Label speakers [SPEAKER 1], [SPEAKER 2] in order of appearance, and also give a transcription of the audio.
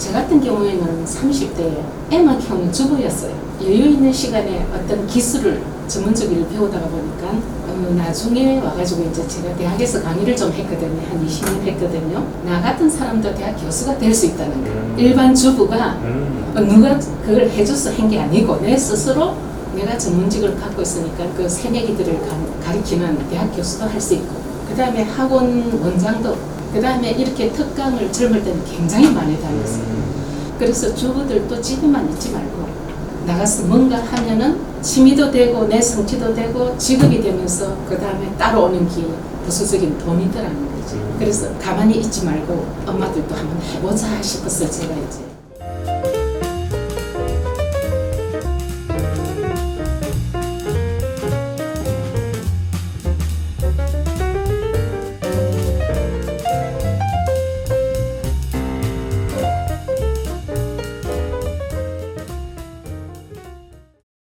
[SPEAKER 1] 저 같은 경우에는 30대에 애만 키우는 주부였어요. 여유 있는 시간에 어떤 기술을 전문적으로 배우다가 보니까 어, 나중에 와가지고 이제 제가 대학에서 강의를 좀 했거든요. 한 20년 했거든요. 나 같은 사람도 대학 교수가 될 수 있다는 거예요.
[SPEAKER 2] 음.
[SPEAKER 1] 일반 주부가
[SPEAKER 2] 음.
[SPEAKER 1] 어, 누가 그걸 해줘서 한 게 아니고 내 스스로 내가 전문직을 갖고 있으니까 그 새내기들을 가, 리키는 대학 교수도 할 수 있고 그 다음에 학원 원장도 그 다음에 이렇게 특강을 젊을 때는 굉장히 많이 다녔어요.
[SPEAKER 2] 음.
[SPEAKER 1] 그래서 주부들도 집에만 있지 말고 나가서 뭔가 하면은 취미도 되고 내 성취도 되고 직업이 되면서 그 다음에 따라오는 게 부수적인 돈이 더라는 거지.
[SPEAKER 2] 음.
[SPEAKER 1] 그래서 가만히 있지 말고 엄마들도 한번 해보자 싶었어요 제가 이제.